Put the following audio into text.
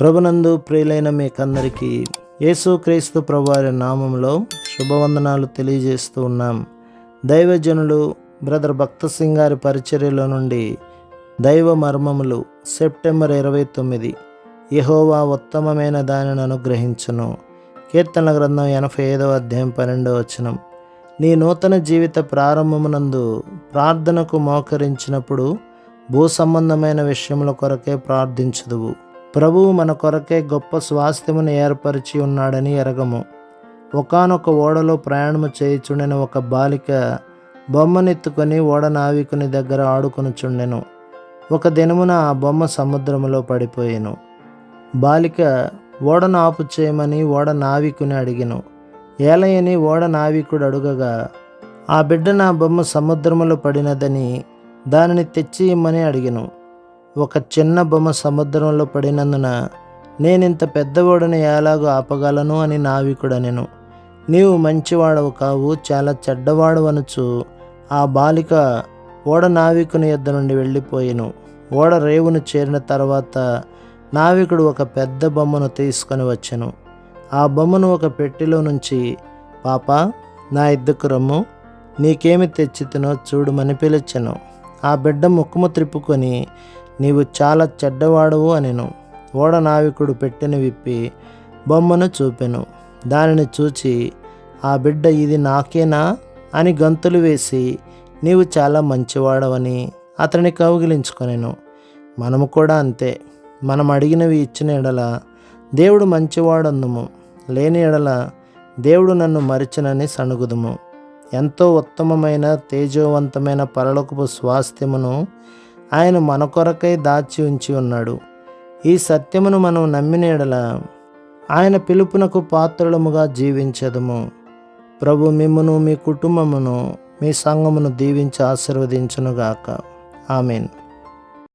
ప్రభునందు ప్రియులైన మీకందరికీ యేసుక్రీస్తు ప్రభువారి నామంలో శుభవందనాలు తెలియజేస్తూ ఉన్నాం. దైవజనులు బ్రదర్ భక్త సింగ్ గారి పరిచర్యలో నుండి దైవ మర్మములు సెప్టెంబర్ ఇరవై తొమ్మిది. యహోవా ఉత్తమమైన దానిని అనుగ్రహించును. కీర్తన గ్రంథం ఎనభై ఐదవ అధ్యాయం పన్నెండవ వచనం. నీ నూతన జీవిత ప్రారంభమునందు ప్రార్థనకు మోకరించినప్పుడు భూ సంబంధమైన విషయముల కొరకే ప్రార్థించదువు. ప్రభువు మన కొరకే గొప్ప స్వాస్థ్యమును ఏర్పరిచి ఉన్నాడని ఎరగము. ఒకానొక ఓడలో ప్రయాణము చేయుచుండిన ఒక బాలిక బొమ్మనెత్తుకొని ఓడ నావికుని దగ్గర ఆడుకొనుచుండెను. ఒక దినమున ఆ బొమ్మ సముద్రములో పడిపోయాను. బాలిక ఓడను ఆపు చేయమని ఓడ నావికుని అడిగాను. ఏలయని ఓడ నావికుడు అడుగగా ఆ బిడ్డ నా బొమ్మ సముద్రములో పడినదని దానిని తెచ్చి ఇమ్మని అడిగాను. ఒక చిన్న బొమ్మ సముద్రంలో పడినందున నేనింత పెద్ద ఓడను ఎలాగో ఆపగలను అని నావికుడనెను. నీవు మంచివాడవు కావు చాలా చెడ్డవాడు అనుచు ఆ బాలిక ఓడ నావికుని యొద్ద నుండి వెళ్ళిపోయాను. ఓడ రేవును చేరిన తర్వాత నావికుడు ఒక పెద్ద బొమ్మను తీసుకొని వచ్చాను. ఆ బొమ్మను ఒక పెట్టెలో నుంచి పాప నా ఇద్దకు రమ్ము నీకేమి తెచ్చితినో చూడమని పిలిచాను. ఆ బిడ్డ ముక్కుము త్రిప్పుకొని నీవు చాలా చెడ్డవాడవు అనెను. ఓడ నావికుడు పెట్టెను విప్పి బొమ్మను చూపెను. దానిని చూచి ఆ బిడ్డ ఇది నాకేనా అని గంతులు వేసి నీవు చాలా మంచివాడవని అతని కౌగిలించుకొనెను. మనము కూడా అంతే. మనం అడిగినవి ఇచ్చిన ఎడల దేవుడు మంచివాడన్నము లేని ఎడల దేవుడు నన్ను మరిచినని సణుగుదుము. ఎంతో ఉత్తమమైన తేజోవంతమైన పరలోకపు స్వాస్థ్యమును ఆయన మన కొరకై దాచి ఉంచి ఉన్నాడు. ఈ సత్యమును మనం నమ్మినేడల ఆయన పిలుపునకు పాత్రలముగా జీవించదుము. ప్రభు మిమ్మను మీ కుటుంబమును మీ సంఘమును దీవించి ఆశీర్వదించునుగాక. ఆమెన్.